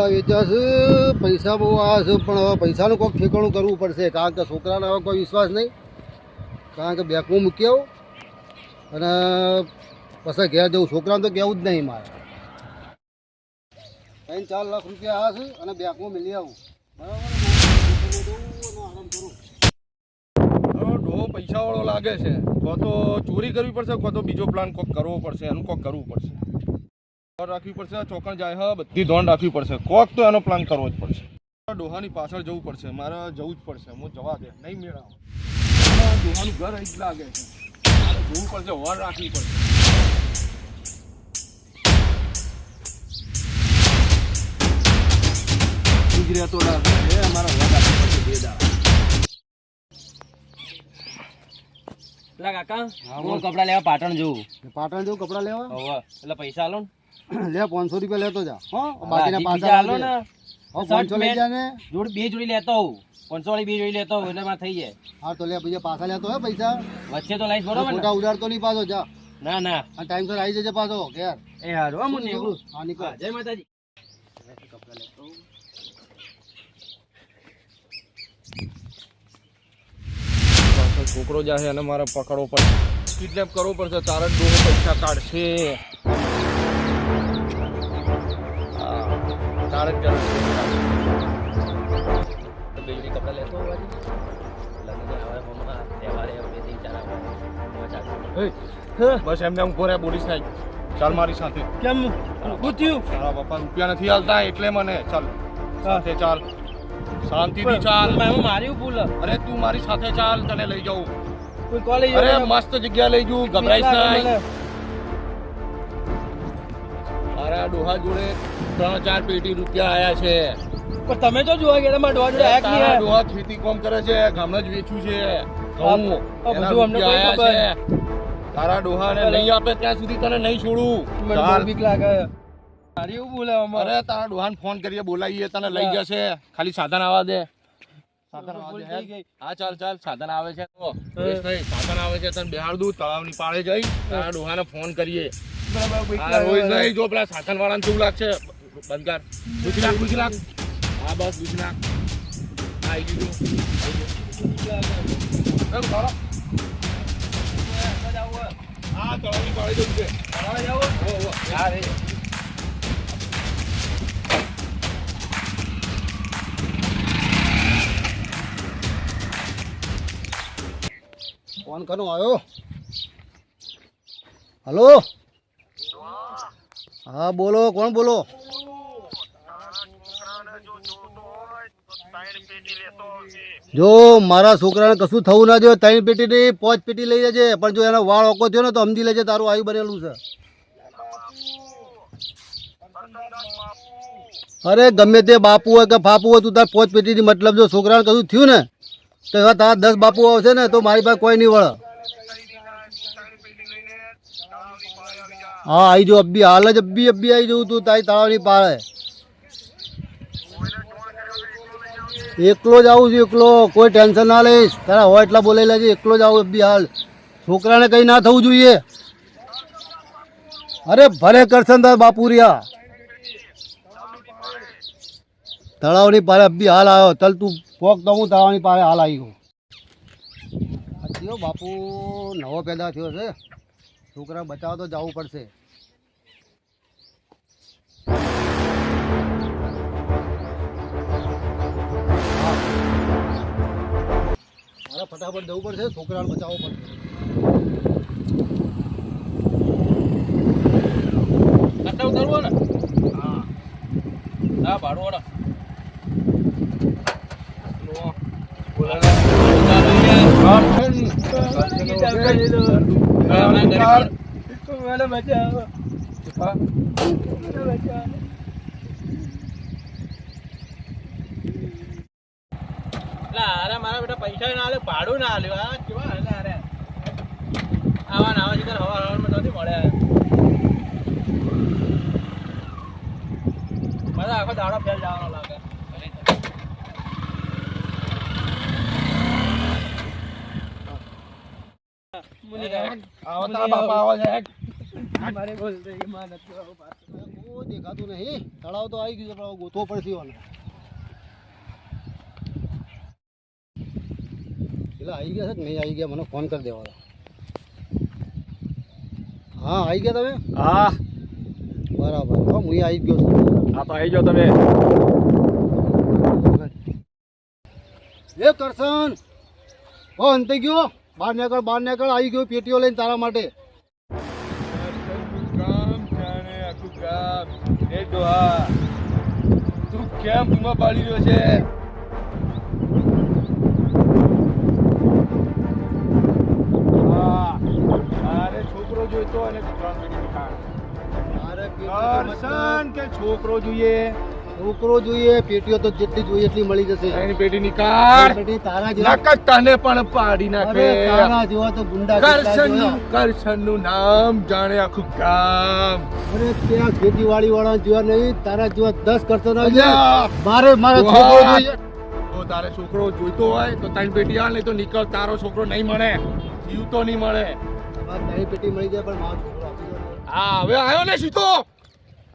ઊંડા વેચ્યા છે. પૈસા બહુ આવ્યા છે, પણ પૈસાનું કોઈક ઠેકાણું કરવું પડશે. કારણ કે છોકરાને હવે કોઈ વિશ્વાસ નહીં. કારણ કે બેંકમાં મૂકી આવું અને પછી ઘેર જવું. છોકરાને તો કહેવું જ નહીં મારે. ત્રણ ચાર લાખ રૂપિયા આવ્યા છે અને બેંકમાં મિલી આવું. બરાબર? ને? આરામ કરું હવે ડોહો પૈસા વાળો લાગે છે. કો તો ચોરી કરવી પડશે, કો તો બીજો પ્લાન કોક કરવો પડશે, એનું કોઈક કરવું પડશે. રાખવી પડશે ચોકણ જાય હા બધી ધોન રાખવી પડશે. કોક તો એનો પ્લાન કરવો જ પડશે. ડોહાની પાછળ જવું પડશે. મારે જવું જ પડશે. હું જવા દે. નહીં મેળાવ. ડોહાનું ઘર અહીં જ લાગે છે. જોવું પડશે વર રાખવી પડશે. ગુજરાતો અમારા હોર રાખવી પડશે બે દાડા. પેલા કાકા હું કપડા લેવા પાટણ જવું. પાટણ જવું કપડા લેવા? એટલે પૈસા આલો ને. લે પાંચસો રૂપિયા લેતો જા. હો બાકીના પાછા આલો ને. હો પાંચસો લઈ જા ને. જોડ બે જોડી લેતો હોઉં પાંચસો વાળી બે જોડી લેતો હોઉં એટલે મારે થઈ જાય. હા તો લે પછી પાછા લેતો હે પૈસા. વચ્ચે તો લઈશ બરોબર ને? ફોટા ઉડાડતો નહીં પાછો જા. ના ના. આ ટાઈમ તો આવી જજે પાછો ઘેર. એ હારું હો, હું નીકળું. હા નીકળ જય માતાજી. પાછળ છોકરો જાહે અને મારે પકડવો પડશે. કિડનેપ કરવો પડશે તારા જ ડોહો પૈસા કાઢશે. ચાર આવે મજા આવે. એ, બસ એમને હું ઘોરે બોલીશ નહીં ચાલ મારી સાથે. કેમ? શું તારા પપ્પા રૂપિયા નથી હાલતા એટલે મને. ચાલ. સાથે ચાલ. શાંતિથી ચાલ. હું મારી ભૂલ અરે તું મારી સાથે ચાલ તને લઈ જાઉં. કોઈ કોલેજ અરે મસ્ત જગ્યા લઈ જઉં ગભરાઈશ નહીં. મારા ડોહા જોડે ત્રણ ચાર પેટી રૂપિયા આયા છે. પણ તમે તો જોવા ગયા તમારા ડોહા જોડે આયા કે નહીં ડોહા ખેતી કોમ કરે છે ગામડે જ વેચ્યું છે. ઘઉં બધું અમને કોઈ ખબર. તારા ડોહા ને નહીં આપે ત્યાં સુધી તને નહીં છોડું. મને બીક લાગે. તારી એવું બોલે અમારે તારા ડોહાને ફોન કરીએ બોલાવીએ તને લઈ જશે. ખાલી સાધન આવવા દે. હા? ચાલ ચાલ સાધન આવે છે. તો વેસ્ટ નહીં. સાધન આવે છે તને બેહાડ દઉં તળાવની પાળે જઈ તારા ડોહાને ફોન કરીએ. નહીં જો પેલા સાધન વાળાને લાગશે? હા બસ હા આવી ગયું. હા તળાવની પાળે જવું છે. હવે જાઓ. હો, હો. હા રે. ફોન કનો આવ્યો હલો? હા, બોલો, કોણ બોલો? જો, મારા છોકરાને કશું થવું ના જોઈએ, ત્રણ પેટી ની પાંચ પેટી લઈ જજે પણ જો એનો વાળ ઓકો થયો ને, તો સમજી લેજે તારું આયુ બનેલું છે. અરે ગમે તે બાપુ હોય કે ફાપુ હોય, તું તાર પાંચ પેટીની મતલબ જો છોકરાને કશું થયું ને તો એવા તારા દસ બાપુ આવશે ને તો મારી પાસે કોઈ નહીં વળે. હા આવી જો અબ્બી હાલ જ અબ્બી અબ્બી આવી જવું તું, તારી તળાવની પાળે. એકલો જ આવું છું, એકલો. કોઈ ટેન્શન ના લઈશ. તારા હોય એટલા બોલાયેલા છે એકલો જ આવું અબ્બી હાલ. છોકરાને કંઈ ના થવું જોઈએ. અરે, ભલે કરશે ને તારા બાપુ રહ્યા. તળાવની પાળે અબ્બી હાલ આવ્યો ચાલ તું. પોક તો હું તળાવની પાસે હાલ આવી ગયો. થયો બાપુ નવો પેદા થયો છે. છોકરા બચાવ તો જવું પડશે. મારે ફટાફટ જવું પડશે છોકરાને બચાવવો પડશે. ઉતારવો ને? હા. ના ભાડું વાળા મારા બેટા પૈસા ના આલે, ભાડું ના આલ્યું આ કેવા હાલે અરે. આવા નાવા જીતર હવા હવામાં નથી મળ્યા મારા આખો દાડો ફેલ જવાનો લાગે. ફોન કરી દેવાનો હા આવી ગયા તમે હા બરાબર હા હું આવી ગયો છું તો આવી જાઓ તમે એ કરશન ઓ અંતે ગયો બહાર નીકળ બહાર નીકળ આવી ગયો પેટીઓ લઈને તારા માટે. તું કેમ બૂમા પાડી રહ્યો છે? તારે છોકરો જોઈતો અને છોકરો જોઈએ? છોકરો જોઈએ પેટીઓ તો જેટલી જોઈએ એટલી મળી જશે. એની પેટી નીકાળ. પેટી તારા જેવા. નકટ તને પણ પાડી નાખે. તારા જેવા તો ગુંડા કરશન કરશનનું નામ જાણે આખું ગામ. અરે ત્યાં ખેતીવાડી વાળા જેવા નહીં તારા જેવા દસ કરતો અલ્યા! મારે મારે છોકરો જોઈએ. તો તારે છોકરો જોઈતો હોય તો તારી પેટી આ નહીં તો નીકળ. તારો છોકરો નહીં મળે. જીવતો નહીં મળે. તારી પેટી મળી જાય પણ મારો છોકરો હા હવે આવ્યો ને સીધો.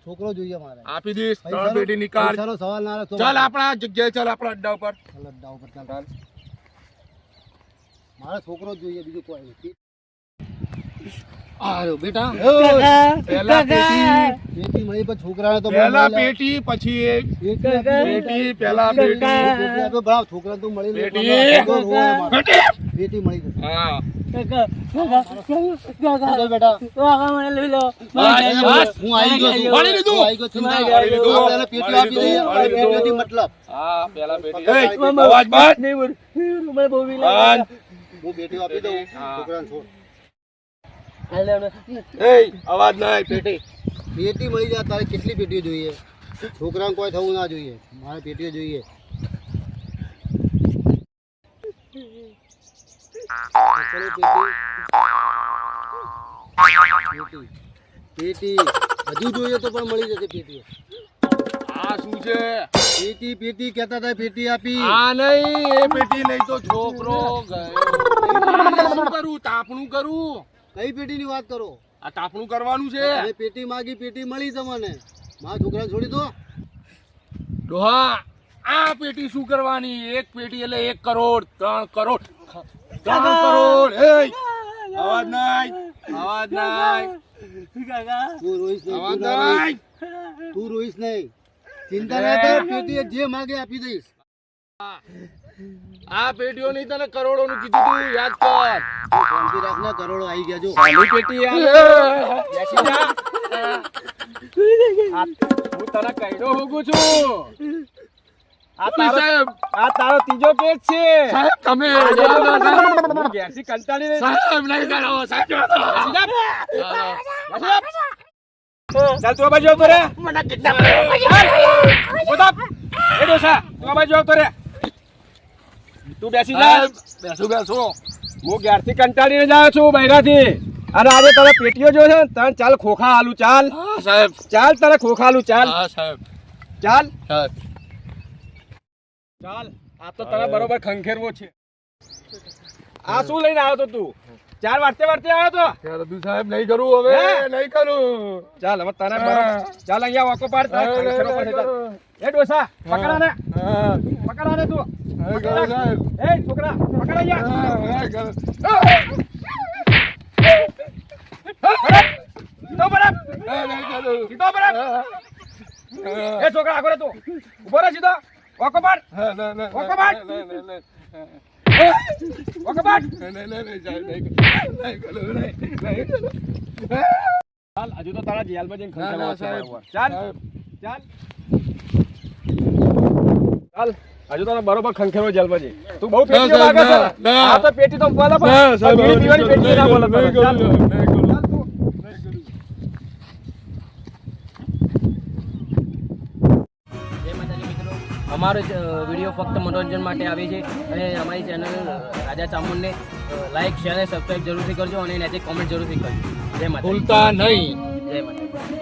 છોકરો જોઈએ મારે. આપી દઈશ. પૈસાનો- પેટી નિકાળ પૈસાનો સવાલ ના ચાલ આપણા જગ્યાએ ચાલ આપણા અડ્ડા ઉપર. ચાલ અડ્ડા ઉપર ચાલ. મારે છોકરો જોઈએ બીજું કોઈ નથી. આયો બેટા. પહેલા પેટી. પેટી મળી પણ છોકરાને તો પહેલા પેટી પછી એક પેટી પહેલા પેટી પેટી. બરાબર, છોકરાને તો મળી પેટી. છોકરો. પેટી. મળી જશે. હા. બેટા. આપી દઉં. છોકરા છોડ. એય, અવાજ ના પેટી. પેટી મળી જાય તારે કેટલી પેટીઓ જોઈએ? છોકરાને કોઈ થવું ના જોઈએ. મારે પેટીઓ જોઈએ. પેટી. હજુ જોઈએ તો પણ મળી જશે પેટી આ શું છે? પેટી પેટી કહેતા હતા પેટી આપી. આ નહીં એ પેટી નહીં તો છોકરો ગયો. શું કરું? તાપણું કરું? કઈ પેટીની વાત કરો? આ તાપણું કરવાનું છે. તમે પેટી માગી પેટી મળી તમને મારા છોકરા છોડી દો. ડોહા આ પેટી શું કરવાની? એક પેટી એટલે એક કરોડ ત્રણ કરોડ. ત્રણ કરોડ એય અવાજ નહીં અવાજ નહીં તું રોઈશ નહીં અવાજ રોઈશ. નહીં તું રોઈશ નહીં. ચિંતા ના કર પેટી જે માગે આપી દઈશ. આ પેટીઓ નહીં તને કરોડો નું કીધું તું યાદ કર. તું શાંતિ રાખ ને કરોડો આવી ગયા જો. ખાલી પેટી હું તને કહીડો હોગું છું. આ તારો આ તારો ત્રીજો કેસ છે. સાહેબ તમે હું કંટાળી ને સાહેબ નહીં કરો સાહેબ. ચાલ તું બાજુ આવતો રે. ઊભો થા. એ ડોસા તું બાજુ આવતો રે. તું બેસી જા બેસું. બેસું. હું ઘેરથી કંટાળીને જાઉં છું બૈરાથી. અને આજે તારે પેટીઓ જો છે ને તને ચાલ ખોખા આલુ ચાલ. સાહેબ. ચાલ તારે ખોખા આલુ ચાલ. હા સાહેબ. ચાલ. સાહેબ. ચાલ. આ તો તને બરોબર ખંખેરવો છે. આ શું લઈને આવ્યો તો તું? ચાર વારતે વારતે આવ્યો તો? ત્યારે તું સાહેબ નહીં કરું હવે નહીં કરું. ચાલ હવે તને બરોબર ચાલ અહીંયા વાકો પાડ તારે ખંખેરવો પડશે ચાલ. એ ડોસા પકડાને. પકડાને તું. એ છોકરા પકડ બરાબર. સીધો બરાબર. એ છોકરા આગળ તું. ઊભો રહે સીધો. વાકો પાડ ઓકે, પાડ નહીં કરું. ચાલ. હજુ તો તારા જેલમાં જઈને સાહેબ. ચાલ. ચાલ. હજુ તને બરોબર ખંખેરો તું બહુ છે. આ તો પેટી તો બોલે પણ બીડી પીવાની પેટી ના બોલે મિત્રો અમારો વીડિયો ફક્ત મનોરંજન માટે આવે છે અને અમારી ચેનલ રાજા ચામુંડને લાઈક શેર અને સબસ્ક્રાઈબ જરૂરથી કરજો અને એનાથી કોમેન્ટ જરૂરથી કરજો. જય માતા ભૂલતા નહીં. જય માતા